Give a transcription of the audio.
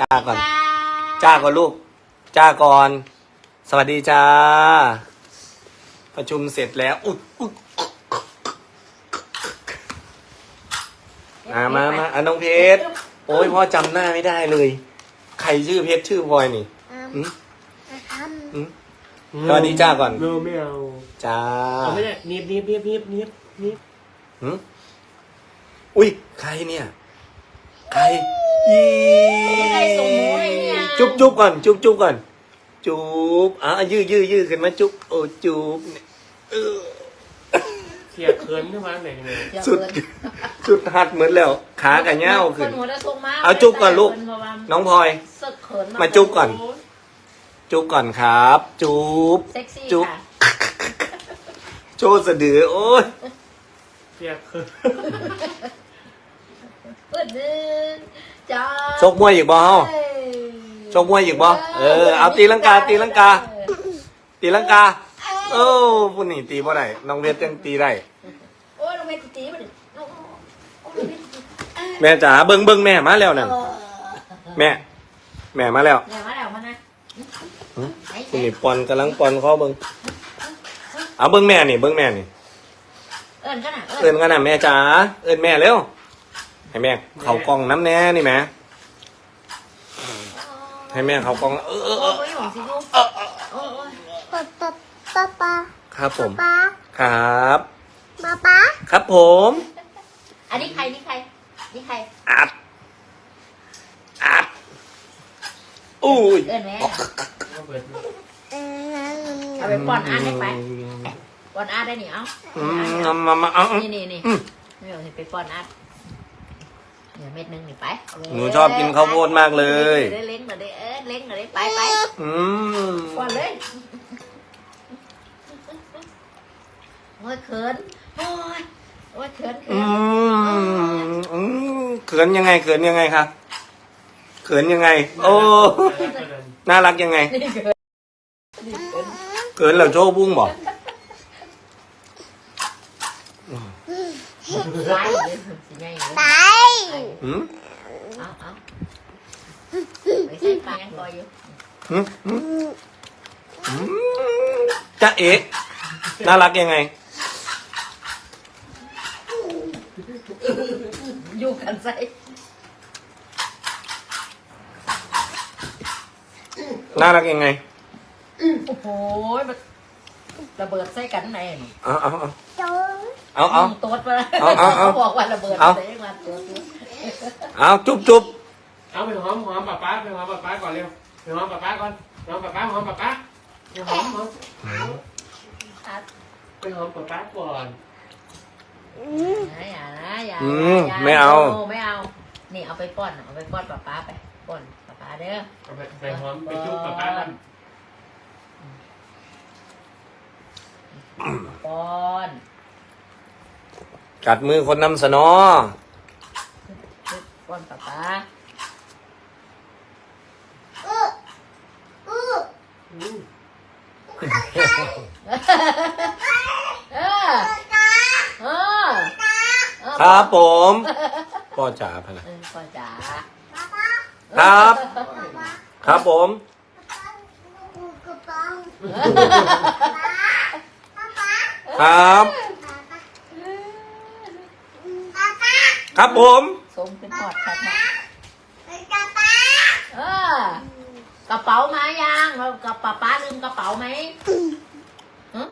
จ้าก่อนลูก จ้าก่อน สวัสดีจ้า ประชุมเสร็จแล้ว อุ๊ยอุ๊ยมามามาอะน้องเพชร โอ้ยพ่อจำหน้าไม่ได้เลย ใครชื่อเพชรชื่อพลอยนี่อืมอืมสวัสดีจ้าก่อนไม่เอาไม่เอาจ้าเอาไม่ได้นิบนิบนิบนิบนิบนิบหืมอุ้ยใครเนี่ย ใคร อีใครส่งหมูให้เนี่ย จุ๊บจุ๊บก่อนจุ๊บจุ๊บก่อน จุ๊บอะยืดยืดยืดขึ้นมาจุ๊บโอ้จุ๊บเนี่ยเออเสียเคินขึ้นมาไหนเนี่ยเดี๋ยวสุดเอิ้นสุดหัดเหมือนแล้ว ขากับเง้าวขึ้นคหัวจะส่งมาเอาจุ๊บก่อนลูก น้องพลอย เสิร์ฟเขินมาจุ๊บก่อน จุ๊บก่อนครับ จุ๊บเซ็กซี่จุ๊บค่ะโชว์สะดือโอ้ยเสียเคินเปิดนึงจ้า ชกมวยอีกบ่เฮาเอ้ยชกมวยอีกบ่เออเอาตีลังกาตีลังกา ตีลังกาโอ้ผู้นี่ตีบ่ได้น้องเพชรยังตีได้โอ้ยเราเป็นตีมันโอ้แม่จ๋าเบิ่งเบิ่งแม่มาแล้วนั่นแม่ แม่มาแล้วเดี๋ยวมาแล้วมานะหืมไอ้ผู้นี่ปอนกำลังปอนเขาเบิ่งเอาเบิ่งแม่นี่เบิ่งแม่นี่เอิญกันนะเอิ้นกันนะแม่จ๋าเอิ้นแม่เร็ว ให้แม่เขากล้องน้ำแน่นี่แม่ให้แม่เขากล้อง เออเออเอโอ้อยหยงสิลูกโอ้ยป๊าป๊าป๊าป๊าครับผม ป๊าครับป๊าป๊าครับผม อันนี้ใครนี่ใครนี่ใครอัดอัดอุ้ยเอิญแม่เอาเปิดดูเอ็นเอาไปป้อนอาได้ไปป้อนอาได้นี่เอ้าอืมมามามาเอานี่นี่นี่อืมนี่เอาไปป้อนอา เดี๋ยวเม็ดหนึงนี่ไปหนูชอบกินข้าวโพดมากเลยได้เล้งมาได้เออเล้งมาได้ไปไปอืมป้อนเลยโอ้ยเขินโอ้ยโอ้ยเขินเขิอืนมอืมเขินยังไงเขินยังไงครับเขินยังไง โอ้น่ารักยังไงนี่เขินนี่เขินเขินแล้วโชว์บุ้งบอก ไว้เดี๋ยวสิไงเดี๋ยวไปอืมเอาเอาไปใส่ปายังคอยอยู่อืมอืมอืมจ๊ะเอ๋น่ารักยังไง อยู่กันใส่น่ารักยังไงโอ้โหมันระเบิดใส่กันไหนนี่เอาเอาเอาโจ้ เอาเอามตัวมาเอาเอาเอาเขาบอกว่าระเบิดเอา ใส่มาตัวตัวเอาจุ๊บจุ๊บเอาไปหอมหอมป้าป้าไปหอมป้าป้าก่อนเร็วไปหอมป้าป้าก่อนหอมป้าป้าหอมป้าป้าไปหอมหอมครับไปหอมป้าป้าก่อนอย่านะอย่าอืมย่ไม่เอาโไม่เอา นี่เอาไปป้อนเอาไปป้อนป้าป้าไปป้อนป้าป้าเด้อเอาไปไปหอมไปจุ๊บป้าป้ากันป้อน กัดมือคนนำสนอป้อนป้าป้าอู้อู้อืมเออเออเออครับผมพ่อจ๋าพะนะเออป้อนจ๋าป๊าป๊าครับป๊าป๊าครับผมกูกระป๋องครับ ป๊าป๊าป๊าป๊า ครับผมสมเป็นปอดครับมาป๊าป๊าเออกระเป๋ามายังเรากับป้าป้าลืมกระเป๋าไหม